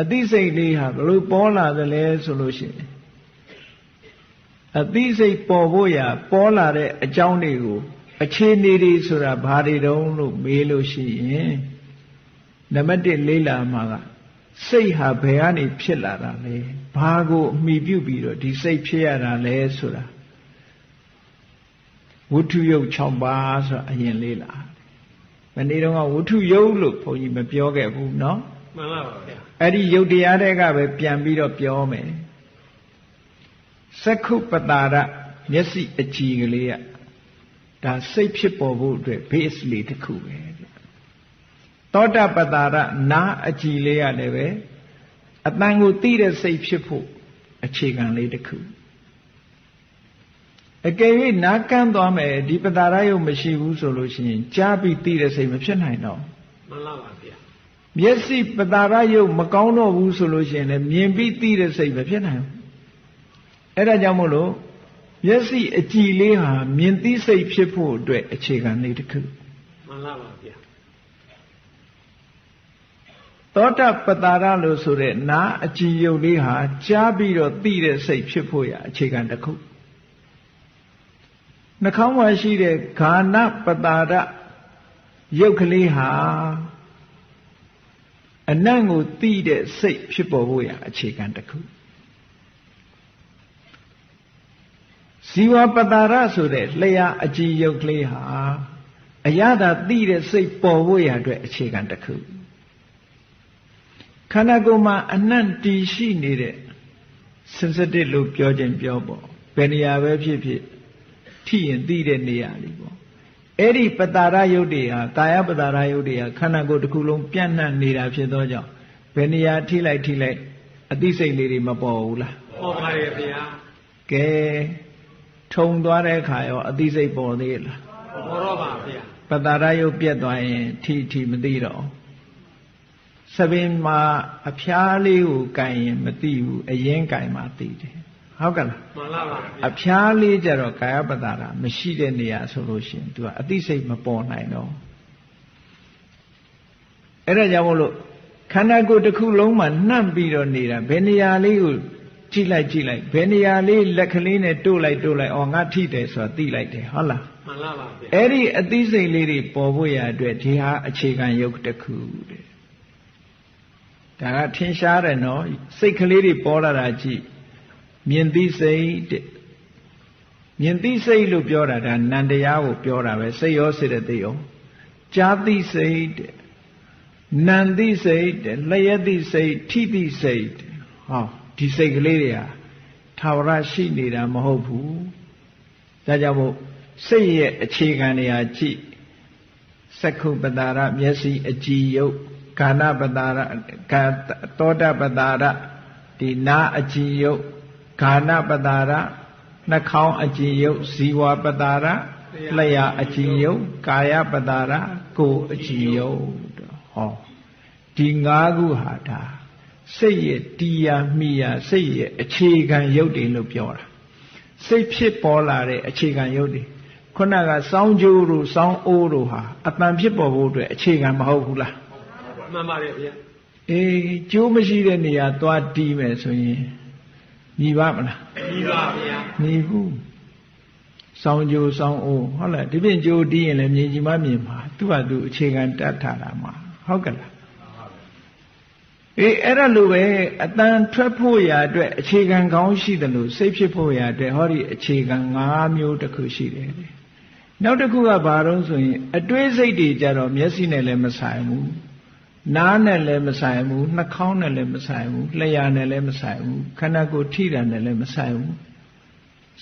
အသိစိတ်လေးဟာဘလို့ပေါ်လာသလဲဆိုလို့ရှိရင်အသိစိတ်ပေါ်ဖို့ရပေါ်လာတဲ့အကြောင်းတွေကိုအခြေအနေတွေဆိုတာဘာတွေတုံးလို့မေးလို့ရှိရင်နံပါတ်1လေးလာမှာကစိတ်ဟာဘယ်ကနေဖြစ်လာတာလဲဘာကိုအမိပြုပြီးတော့ဒီစိတ်ဖြစ်ရတာလဲဆိုတာဝတ္ထုယုတ်6ပါးဆိုအရင်လေးလာမနေ့တုန်းကဝတ္ထုယုတ်လို့ဘုန်းကြီးမပြောခဲ့ဘူးเนาะ မှန်ပါပါဗျာအဲ့ဒီယုတ်တရားတွေကပဲပြန်ပြီးတော့ပြောမယ်သက္ခုပတာရမျက်စိအကြည်ကလေးကဒါစိတ်ဖြစ်ပေါ်ဖို့အတွက် base လေးတစ်ခုပဲသောတပတာရနာအကြည်လေးရတယ်ပဲအတန်ကိုသိတဲ့စိတ်ဖြစ်ဖို့အခြေခံလေးတစ်ခုအကယ်၍နားကန်းသွားမယ်ဒီပတာရယုတ်မရှိဘူးဆိုလို့ရှိရင်ကြားပြီးသိတဲ့စိတ်မဖြစ်နိုင်တော့မှန်ပါပါဗျာ မျက်စိပတာရယုတ်မကောင်းတော့ဘူးဆိုလို့ရှိရင်လည်းမြင်ပြီးသိတဲ့စိတ်မဖြစ်နိုင်ဘူးအဲ့ဒါကြောင့်မို့လို့မျက်စိအကြည်လေးဟာမြင်သိစိတ်ဖြစ်ဖို့အတွက်အခြေခံလေးတစ်ခုမှန်ပါပါဗျာသောတပတာရလို့ဆိုတဲ့နာအကြည်ယုတ်လေးဟာကြားပြီးတော့သိတဲ့စိတ်ဖြစ်ဖို့ရအခြေခံတစ်ခုနှာခေါင်းမှာရှိတဲ့ဂာနပတာရရုပ်ကလေးဟာ အနံ့ကိုသိတဲ့စိတ်ဖြစ်ပေါ်ဖို့ရအခြေခံတစ်ခုဇီဝပတာရဆိုတဲ့လျှာအကြည်ယုတ်ကလေးဟာအရသာသိတဲ့စိတ်ပေါ်ဖို့ရအတွက်အခြေခံတစ်ခုခန္ဓာကိုယ်မှာအနှံ့တည်ရှိနေတဲ့ sensitive လို့ပြောခြင်းပြောပေါ့ဘယ်နေရာပဲဖြစ်ဖြစ်ထိရင်သိတဲ့နေရာလေးပေါ့ အဲ့ဒီပတာရယုတ်တွေဟာကာယပတာရယုတ်တွေဟာခန္ဓာကိုယ်တစ်ခုလုံးပြန့်နှံ့နေတာဖြစ်သောကြောင့်ဘယ်နေရာထိလိုက်ထိလိုက်အသိစိတ်လေးတွေမပေါ်ဘူးလားပေါ်ပါရဲ့ဗျာကဲထုံသွားတဲ့အခါရောအသိစိတ်ပေါ်သေးလားပေါ်တော့ပါဗျာပတာရယုတ်ပြက်သွားရင်ထိထိမသိတော့သပင်မှာအဖျားလေးကိုကင်ရင်မသိဘူးအရင်ကင်မှသိတယ် ဟုတ်ကလားမှန်ပါပါအဖျားလေးကြတော့ကာယပတာရမရှိတဲ့နေရာဆိုလို့ရှိရင် तू ကအသိစိတ်မပေါ်နိုင်တော့အဲ့ဒါကြောင့်မို့လို့ခန္ဓာကိုယ်တစ်ခုလုံးမှာနှံ့ပြီးတော့နေတာဘယ်နေရာလေးကိုကြည့်လိုက်ကြည့်လိုက်ဘယ်နေရာလေးလက်ကလေးနဲ့တို့လိုက်တို့လိုက်အော်ငါထိတယ်ဆိုတာသိလိုက်တယ်ဟုတ်လားမှန်ပါပါအဲ့ဒီအသိစိတ်လေးတွေပေါ်ဖို့ရအတွက်ဒီဟာအခြေခံယုတ်တစ်ခုတဲ့ဒါကထင်ရှားတယ်နော်စိတ်ကလေးတွေပေါ်လာတာကြည့် မြင်သိစိတ်တဲ့မြင်သိစိတ်လို့ပြောတာဒါနန္တရားကိုပြောတာပဲစိတ်ရောစေတသိက်ရောကြားသိစိတ်တဲ့နံသိစိတ်တဲ့လျက်သိစိတ်ထိသိစိတ်ဟောဒီစိတ်ကလေးတွေဟာထာဝရရှိနေတာမဟုတ်ဘူးဒါကြောင့်မို့စိတ်ရဲ့အခြေခံတွေဟာကြည့်သက္ခုပတာရမျက်စိအကြည်ယုတ်ကာဏပတာရကာသောတပတာရဒီနာအကြည်ယုတ် ဂာဏပတာရနှာခေါင်းအကြည်ယုတ်ဇီဝပတာရလျှာအကြည်ယုတ်ကာယပတာရကိုယ်အကြည်ယုတ်ဟောဒီ၅ခုဟာဒါစိတ်ရဲ့တရားမိယာစိတ်ရဲ့အခြေခံယုတ်တယ်လို့ပြောတာစိတ်ဖြစ်ပေါ်လာတဲ့အခြေခံယုတ်တယ်ခုနကစောင်းကြိုးတို့စောင်းအိုးတို့ဟာအတန်ဖြစ်ပေါ်ဖို့အတွက်အခြေခံမဟုတ်ဘူးလားမှန်ပါတယ်ဗျာအေးကျိုးမရှိတဲ့နေရာသွားတီးမယ်ဆိုရင် ညီပါမလားညီပါဗျာညီဘူးစောင်းကြိုးစောင်းအိုးဟုတ်လားဒီပြင်ကြိုးတီးရင်လည်းမြင်ကြည့်မှမြင်ပါသူ့ဟာသူအခြေခံတတ်ထားတာမှာဟုတ်ကလားအေးအဲ့ဒါလိုပဲအတန်ထွက်ဖို့ရာအတွက်အခြေခံကောင်းရှိတယ်လို့စိတ်ဖြစ်ဖို့ရာအတွက်ဟောဒီအခြေခံ၅မျိုးတစ်ခုရှိတယ်နောက်တစ်ခုကဘာလို့ဆိုရင်အတွေးစိတ်တွေကြတော့မျက်စိနဲ့လည်းမဆိုင်ဘူး နားနဲ့လည်းမဆိုင်ဘူးနှာခေါင်းနဲ့လည်းမဆိုင်ဘူးလျှာနဲ့လည်းမဆိုင်ဘူးခန္ဓာကိုယ်ထိတာနဲ့လည်းမဆိုင်ဘူး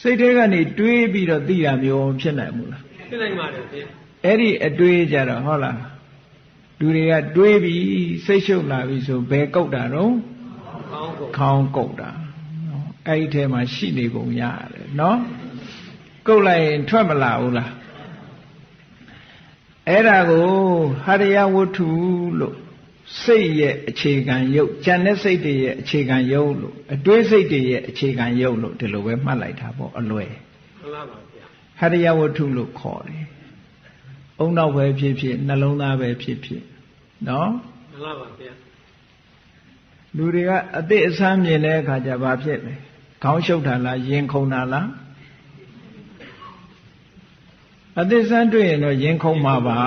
စိတ်ထဲကနေတွေးပြီးတော့သိတာမျိုးဖြစ်နိုင်ဘူးလားဖြစ်နိုင်ပါတယ်ဗျအဲ့ဒီအတွေးကြတော့ဟုတ်လားလူတွေကတွေးပြီးစိတ်ရှုပ်လာပြီဆိုဘယ်ကုတ်တာတော့ခေါင်းကုတ်တာအဲ့ဒီထဲမှာရှိနေပုံရတယ်နော်ကုတ်လိုက်ရင်ထွက်မလာဘူးလားအဲ့ဒါကိုဟရိယဝတ္ထုလို့ စိတ်ရဲ့အခြေခံယုတ်ဉာဏ်နဲ့စိတ်တွေရဲ့အခြေခံယုတ်လို့အတွေးစိတ်တွေရဲ့အခြေခံယုတ်လို့ဒီလိုပဲမှတ်လိုက်တာပေါ့အလွယ်မှန်ပါပါဗျာဟရိယဝတ္ထုလို့ခေါ်တယ်အုံနောက်ပဲဖြစ်ဖြစ်နှလုံးသားပဲဖြစ်ဖြစ်နော်မှန်ပါပါဗျာလူတွေကအသည့်အဆန်းမြင်တဲ့အခါကျဘာဖြစ်လဲခေါင်းရှုပ်တာလားယင်ခုန်တာလားအသည့်ဆန်းတွေ့ရင်တော့ယင်ခုန်မှာပါ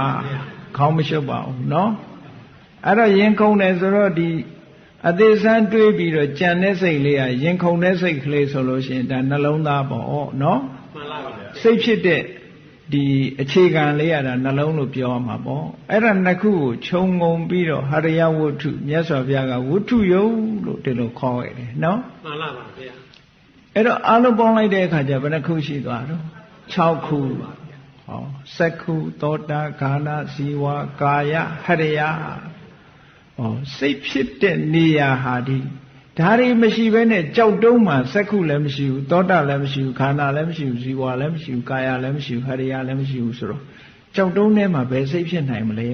ခေါင်းမရှုပ်ပါဘူးနော် အဲ့တော့ရင်ခုန်တယ်ဆိုတော့ဒီအသေးစမ်းတွေးပြီးတော့ကြံတဲ့စိတ်လေးကရင်ခုန်တဲ့စိတ်ကလေးဆိုလို့ရှိရင်ဒါနှလုံးသားပေါ့နော်မှန်လားပါဗျာစိတ်ဖြစ်တဲ့ဒီအခြေခံလေးရတာနှလုံးလို့ပြောရမှာပေါ့အဲ့ဒါနှစ်ခုကိုခြုံငုံပြီးတော့ဟရိယဝတ္ထုမြတ်စွာဘုရားကဝတ္ထုယုတ်လို့ဒီလိုခေါ်ခဲ့တယ်နော်မှန်လားပါဗျာအဲ့တော့အလုံးပေါင်းလိုက်တဲ့အခါကျဘယ်နှခုရှိသွားတော့6ခုဟောစက္ခုသောတာဂာနာဇီဝကာယဟရိယ ဟောစိတ်ဖြစ်တဲ့နေရာဟာဒီဒါတွေမရှိဘဲနဲ့ကြောက်တုံးမှာစက္ခုလည်းမရှိဘူးသောတာလည်းမရှိဘူးခန္ဓာလည်းမရှိဘူးဇီဝလည်းမရှိဘူးကာယလည်းမရှိဘူးဟရိယလည်းမရှိဘူးဆိုတော့ကြောက်တုံးထဲမှာဘယ်စိတ်ဖြစ်နိုင်မလဲ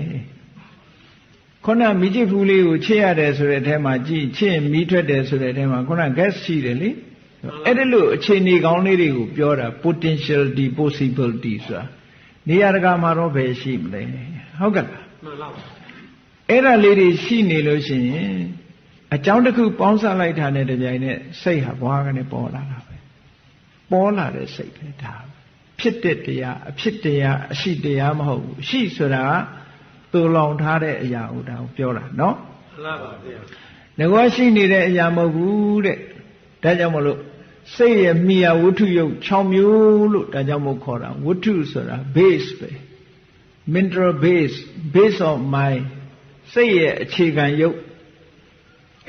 ခုနမိจิဖူးလေးကိုချစ်ရတယ်ဆိုတဲ့အထဲမှာကြည့်ချစ်ရင်မီးထွက်တယ်ဆိုတဲ့အထဲမှာခုန gas ရှိတယ်လေအဲ့ဒီလိုအခြေအနေကောင်းလေးတွေကိုပြောတာ potentiality possibility ဆိုတာနေရာတကာမှာတော့ဘယ်ရှိမလဲဟုတ်ကဲ့လားမှန်လားပါ အဲ့ဒါလေးတွေရှိနေလို့ရှိရင်အကြောင်းတစ်ခုပေါင်းစပ်လိုက်တာနဲ့တပြိုင်နက်စိတ်ဟာဘွားကနေပေါ်လာတာပဲပေါ်လာတဲ့စိတ်ပဲဒါဖြစ်တဲ့တရားအဖြစ်တရားအရှိတရားမဟုတ်ဘူးရှိဆိုတာကတူလောင်ထားတဲ့အရာကိုဒါကိုပြောတာနော်မှန်လားပါဗျာငကောရှိနေတဲ့အရာမဟုတ်ဘူးတဲ့ဒါကြောင့်မလို့စိတ်ရဲ့မိယာဝတ္ထုယုတ်6မျိုးလို့ဒါကြောင့်မို့ခေါ်တာဝတ္ထုဆိုတာ base ပဲ mental base base of mind စိတ်ရဲ့အခြေခံယုတ်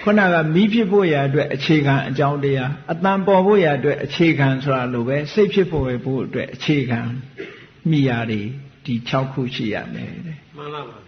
ခုနကမိဖြစ်ဖို့ရာအတွက်အခြေခံအကြောင်းတရားအတန်ပေါ်ဖို့ရာအတွက်အခြေခံဆိုတာလိုပဲစိတ်ဖြစ်ဖို့ပဲဖို့အတွက်အခြေခံမိယာတွေဒီ6ခုရှိရမယ်တဲ့မှန်လားပါ